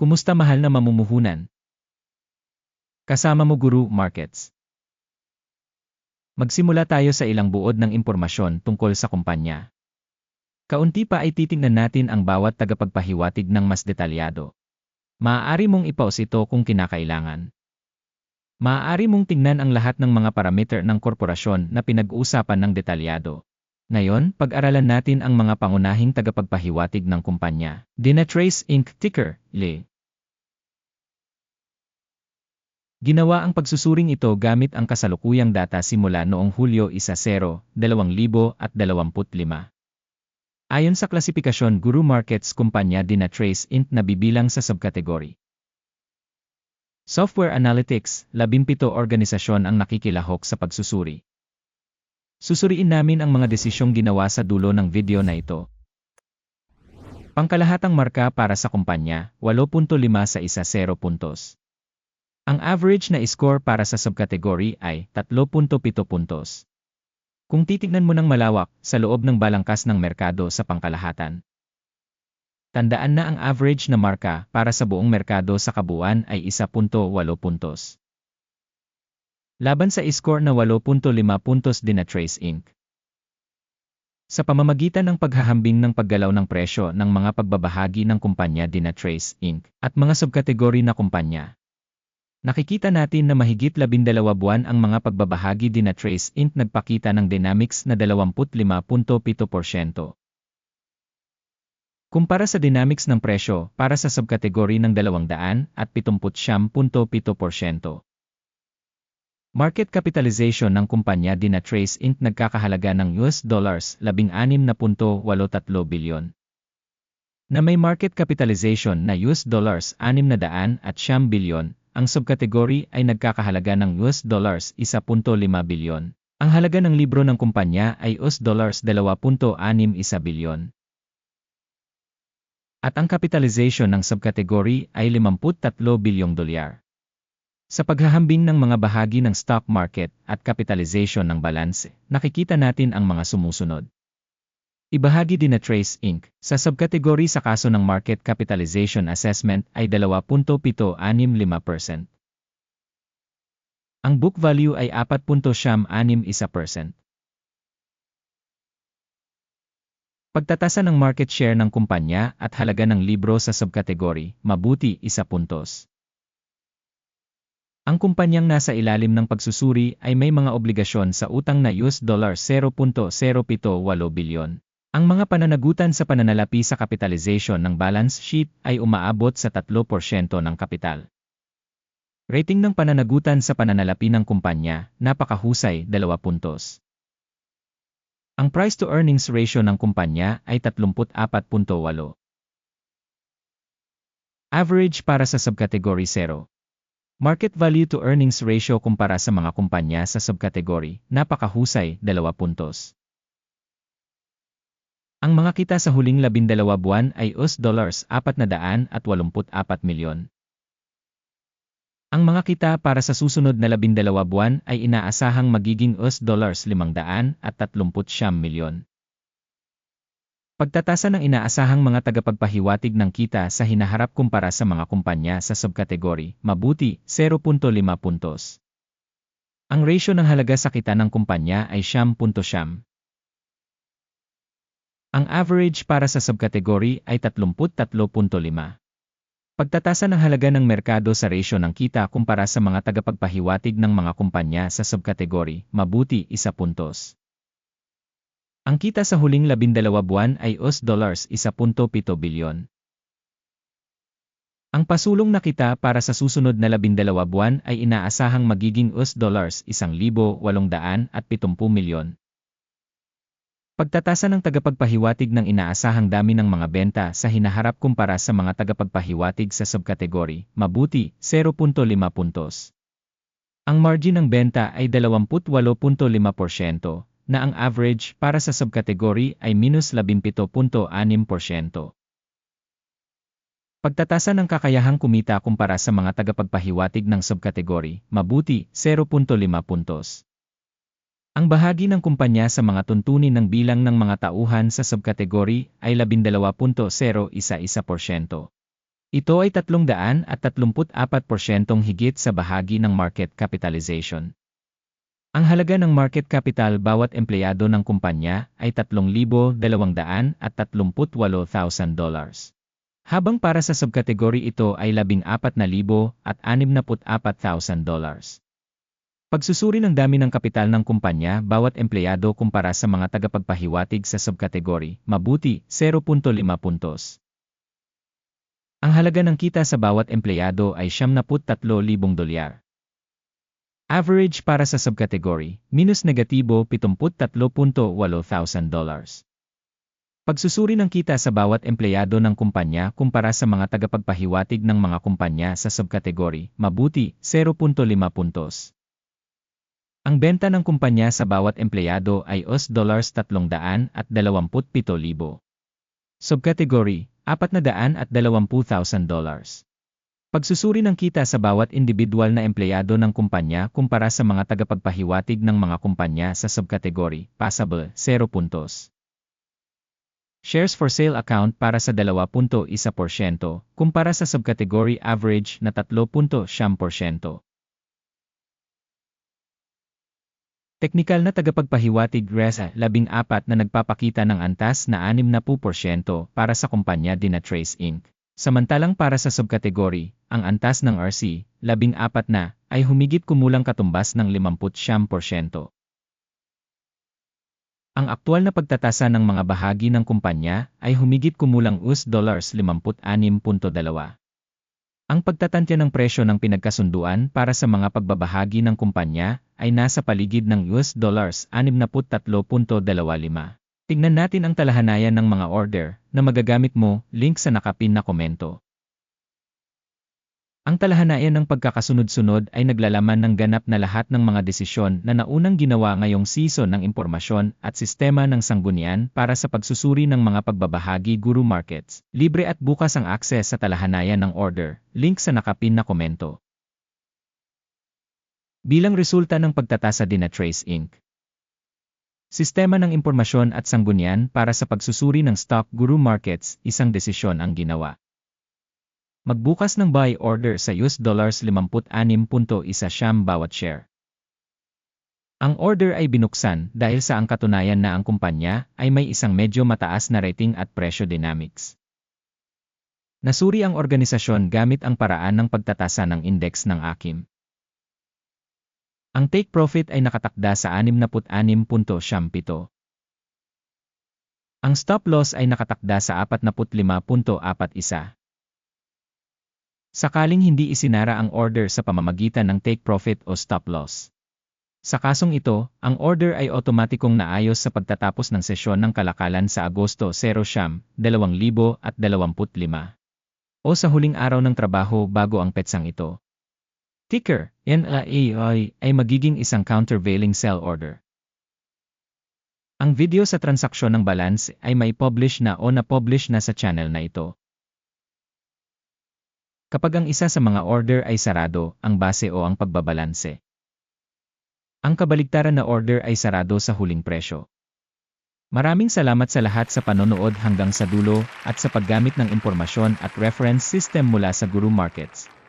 Kumusta mahal na mamumuhunan? Kasama mo Guru Markets. Magsimula tayo sa ilang buod ng impormasyon tungkol sa kumpanya. Kaunti pa ay titingnan natin ang bawat tagapagpahiwatig ng mas detalyado. Maaari mong ipause ito kung kinakailangan. Maaari mong tingnan ang lahat ng mga parameter ng korporasyon na pinag-uusapan ng detalyado. Ngayon, pag-aralan natin ang mga pangunahing tagapagpahiwatig ng kumpanya. Dynatrace Inc. Ticker, LE. Ginawa ang pagsusuring ito gamit ang kasalukuyang data simula noong Hulyo 1, 2025. Ayon sa klasifikasyon Guru Markets kumpanya Dynatrace Inc. na bibilang sa subkategory. Software Analytics, 17 organisasyon ang nakikilahok sa pagsusuri. Susuriin namin ang mga desisyong ginawa sa dulo ng video na ito. Pangkalahatang marka para sa kumpanya, 8.5 sa isa 0 puntos. Ang average na score para sa subcategory ay 3.7 puntos. Kung titignan mo ng malawak sa loob ng balangkas ng merkado sa pangkalahatan. Tandaan na ang average na marka para sa buong merkado sa kabuuan ay 1.8 puntos. Laban sa score na 8.5 puntos din na Trace Inc. Sa pamamagitan ng paghahambing ng paggalaw ng presyo ng mga pagbabahagi ng kumpanya Dynatrace Inc. at mga subkategory na kumpanya, Nakikita natin na mahigit 12 buwan ang mga pagbabahagi din na Trace Int nagpakita ng dynamics na 25.7%. Kumpara sa dynamics ng presyo para sa subkategory ng 200 at 70.7%. Market capitalization ng kumpanya din na Trace Int nagkakahalaga ng US dollars 16.83 bilyon na may market capitalization na US dollars 600 at 10 bilyon ang subkategory ay nagkakahalaga ng US dollars 1.5 bilyon. Ang halaga ng libro ng kumpanya ay US dollars 2.61 bilyon. At ang capitalization ng subkategory ay 53 bilyong dolyar. Sa paghahambing ng mga bahagi ng stock market at capitalization ng balanse, nakikita natin ang mga sumusunod. Ibahagi din na Trace Inc. sa subkategory sa kaso ng Market Capitalization Assessment ay 2.765%. Ang book value ay 4.61%. Pagtatasa ng market share ng kumpanya at halaga ng libro sa subkategory, mabuti isa puntos. Ang kumpanyang nasa ilalim ng pagsusuri ay may mga obligasyon sa utang na US dollar 0.078 bilyon. Ang mga pananagutan sa pananalapi sa capitalization ng balance sheet ay umaabot sa 3% ng kapital. Rating ng pananagutan sa pananalapi ng kumpanya, napakahusay, 2 puntos. Ang price-to-earnings ratio ng kumpanya ay 34.8. Average para sa subcategory 0. Market value to earnings ratio kumpara sa mga kumpanya sa subcategory, napakahusay, 2 puntos. Ang mga kita sa huling labindalawa buwan ay US dollars 484 milyon. Ang mga kita para sa susunod na labindalawa buwan ay inaasahang magiging US dollars 539 milyon. Pagtatasa ng inaasahang mga tagapagpahiwatig ng kita sa hinaharap kumpara sa mga kumpanya sa subkategory, mabuti, 0.5 puntos. Ang ratio ng halaga sa kita ng kumpanya ay 10.7. Ang average para sa subkategory ay 33.5. Pagtatasa ng halaga ng merkado sa ratio ng kita kumpara sa mga tagapagpahiwatig ng mga kumpanya sa subkategory, mabuti isa puntos. Ang kita sa huling labindalawa buwan ay US dollars 1.7 bilyon. Ang pasulong na kita para sa susunod na labindalawa buwan ay inaasahang magiging US dollars 1,870 milyon. Pagtatasa ng tagapagpahiwatig ng inaasahang dami ng mga benta sa hinaharap kumpara sa mga tagapagpahiwatig sa subkategory, mabuti, 0.5 puntos. Ang margin ng benta ay 28.5% na ang average para sa subkategory ay minus 17.6%. Pagtatasa ng kakayahang kumita kumpara sa mga tagapagpahiwatig ng subkategory, mabuti, 0.5 puntos. Ang bahagi ng kumpanya sa mga tuntunin ng bilang ng mga tauhan sa subkategory ay 12.011%. Ito ay 334% higit sa bahagi ng market capitalization. Ang halaga ng market capital bawat empleyado ng kumpanya ay 3,238,000 dollars. Habang para sa subkategory ito ay 14,000 at 64,000 dollars. Pagsusuri ng dami ng kapital ng kumpanya bawat empleyado kumpara sa mga tagapagpahiwatig sa subkategory, mabuti, 0.5 puntos. Ang halaga ng kita sa bawat empleyado ay 73,000 dolyar. Average para sa subkategory, minus negatibo 73.8 thousand dollars. Pagsusuri ng kita sa bawat empleyado ng kumpanya kumpara sa mga tagapagpahiwatig ng mga kumpanya sa subkategory, mabuti, 0.5 puntos. Ang benta ng kumpanya sa bawat empleyado ay US dollars 300 at 27,000. Subkategory, 400 at 20,000 dollars. Pagsusuri ng kita sa bawat individual na empleyado ng kumpanya kumpara sa mga tagapagpahiwatig ng mga kumpanya sa subkategory, passable, 0 puntos. Shares for sale account para sa 2.1% kumpara sa subkategory average na 3.7%. Teknikal na tagapagpahiwatig RESA 14 na nagpapakita ng antas na 60% para sa kumpanya Dinatrace Inc. Samantalang para sa subkategory, ang antas ng RC, 14 na, ay humigit kumulang katumbas ng 50%. Ang aktual na pagtatasa ng mga bahagi ng kumpanya ay humigit kumulang US dollars 56.2. Ang pagtatantya ng presyo ng pinagkasunduan para sa mga pagbabahagi ng kumpanya ay nasa paligid ng US dollars 63.25. Tingnan natin ang talahanayan ng mga order na magagamit mo, link sa nakapin na komento. Ang talahanayan ng pagkakasunod-sunod ay naglalaman ng ganap na lahat ng mga desisyon na naunang ginawa ngayong season ng impormasyon at sistema ng sanggunian para sa pagsusuri ng mga pagbabahagi Guru Markets. Libre at bukas ang akses sa talahanayan ng order, link sa nakapin na komento. Bilang resulta ng pagtatasa Dinatrace Inc. Sistema ng impormasyon at sanggunian para sa pagsusuri ng stock Guru Markets, isang desisyon ang ginawa. Magbukas ng buy order sa US dollars 56.1 siyam bawat share. Ang order ay binuksan dahil sa ang katunayan na ang kumpanya ay may isang medyo mataas na rating at presyo dynamics. Nasuri ang organisasyon gamit ang paraan ng pagtatasa ng index ng AKIM. Ang take profit ay nakatakda sa 66.7. Ang stop loss ay nakatakda sa 45.41. Sakaling hindi isinara ang order sa pamamagitan ng take profit o stop loss. Sa kasong ito, ang order ay otomatikong naayos sa pagtatapos ng sesyon ng kalakalan sa Agosto 0 siyam, 2025 o sa huling araw ng trabaho bago ang petsang ito. Ticker, NAAI ay magiging isang countervailing sell order. Ang video sa transaksyon ng balance ay may publish na o na-publish na sa channel na ito. Kapag ang isa sa mga order ay sarado, ang base o ang pagbabalanse. Ang kabaligtaran na order ay sarado sa huling presyo. Maraming salamat sa lahat sa panonood hanggang sa dulo at sa paggamit ng impormasyon at reference system mula sa Guru Markets.